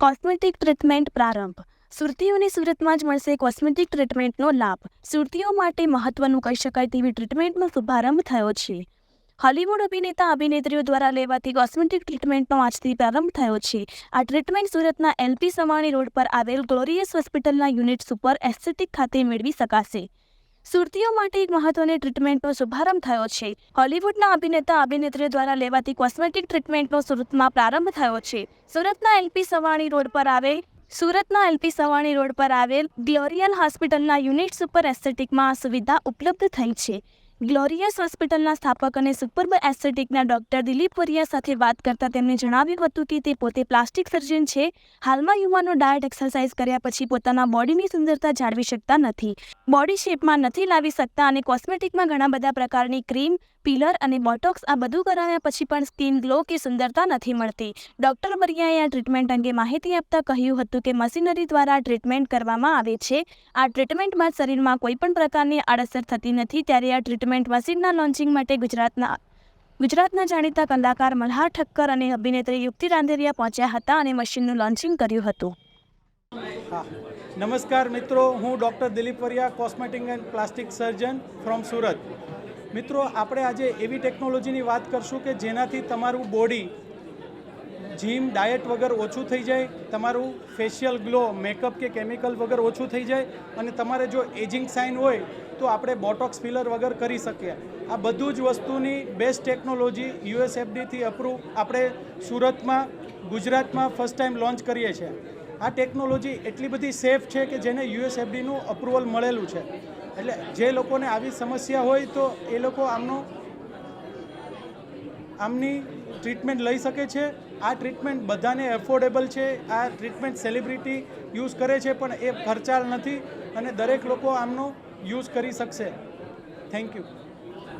Cosmetic treatment પ્રારંભ. સુરતીઓને સુરતમાં જ મળશે કોસ્મેટિક ટ્રીટમેન્ટનો લાભ. સુરતીઓ માટે મહત્વનું કહી શકાય તેવી ટ્રીટમેન્ટનો શુભારંભ થયો છે. હોલિવૂડ અભિનેતા અભિનેત્રીઓ દ્વારા લેવાતી કોસ્મેટિક ટ્રીટમેન્ટનો આજથી પ્રારંભ થયો છે. આ ટ્રીટમેન્ટ સુરતના એલપી સવાણી રોડ પર આવેલ ગ્લોરિયસ હોસ્પિટલના યુનિટ સુપર એસ્થેટિક ખાતે મેળવી શકાશે. સુરતીઓ માટે એક મહત્વની ટ્રીટમેન્ટનો શુભારંભ થયો છે. હોલિવૂડના અભિનેતા, અભિનેત્રીઓ દ્વારા લેવાતી કોસ્મેટિક ટ્રીટમેન્ટનો સુરતમાં પ્રારંભ થયો છે. સુરતના એલપી સવાણી રોડ પર આવેલ, સુરતના એલપી સવાણી રોડ પર આવેલ ગ્લોરિયલ હોસ્પિટલના યુનિટ સુપર એસ્થેટિકમાં આ સુવિધા ઉપલબ્ધ થઈ છે. ગ્લોરિયસ હોસ્પિટલના સ્થાપક અને સુપરબ એસ્થેટિકના ડોક્ટર દિલીપ વરિયા સાથે વાત કરતા તેમણે જણાવ્યું હતું કે તે પોતે પ્લાસ્ટિક સર્જન છે. હાલમાં યુવાનો ડાયટ એક્સરસાઇઝ કર્યા પછી પોતાના બોડીની સુંદરતા જાળવી શકતા નથી. બોડી શેપમાં નથી લાવી શકતા અને કોસ્મેટિકમાં ઘણા બધા પ્રકારની ક્રીમ, પીલર અને બોટોક્સ આ બધું કરાવ્યા પછી પણ સ્કિન ગ્લો કે સુંદરતા નથી મળતી. ડોક્ટર વરિયાએ આ ટ્રીટમેન્ટ અંગે માહિતી આપતા કહ્યું હતું કે મશીનરી દ્વારા ટ્રીટમેન્ટ કરવામાં આવે છે. આ ટ્રીટમેન્ટ બાદ શરીરમાં કોઈપણ પ્રકારની આડઅસર થતી નથી. ત્યારે આ ટ્રીટમેન્ટ મશીનના લોન્ચિંગ માટે ગુજરાતના ગુજરાતના જાણીતા કલાકાર મલ્હાર ઠક્કર અને અભિનેત્રી યુક્તિ રાંદેરિયા પહોંચ્યા હતા અને મશીનનું લોન્ચિંગ કર્યું હતું. નમસ્કાર મિત્રો, હું doctor Dilip Variya, cosmetic and plastic surgeon from Surat. મિત્રો, આપણે આજે એવી ટેકનોલોજીની વાત કરશું કે જેનાથી તમારું બોડી જીમ, ડાયટ વગર ઓછું થઈ જાય, તમારું ફેશિયલ ગ્લો, મેકઅપ કે કેમિકલ વગર ઓછું થઈ જાય, અને તમારે જો એજિંગ સાઇન હોય, તો આપણે બોટોક્સ ફિલર વગર કરી શકીએ. આ બધું જ વસ્તુની બેસ્ટ ટેકનોલોજી યુએસએફડીથી અપ્રૂવ આપણે સુરતમાં, ગુજરાતમાં ફર્સ્ટ ટાઈમ લોન્ચ કરીએ છીએ. આ ટેકનોલોજી એટલી બધી સેફ છે કે જેને યુએસએફડીનું અપ્રુવલ મળેલું છે. એટલે જે લોકોને આવી સમસ્યા હોય, તો એ લોકો આમનો આમની ટ્રીટમેન્ટ લઈ શકે છે. આ ટ્રીટમેન્ટ બધાને એફોર્ડેબલ છે. આ ટ્રીટમેન્ટ સેલિબ્રિટી યુઝ કરે છે, પણ એ ખર્ચાળ નથી અને દરેક લોકો આમનો યુઝ કરી શકશે. Thank you.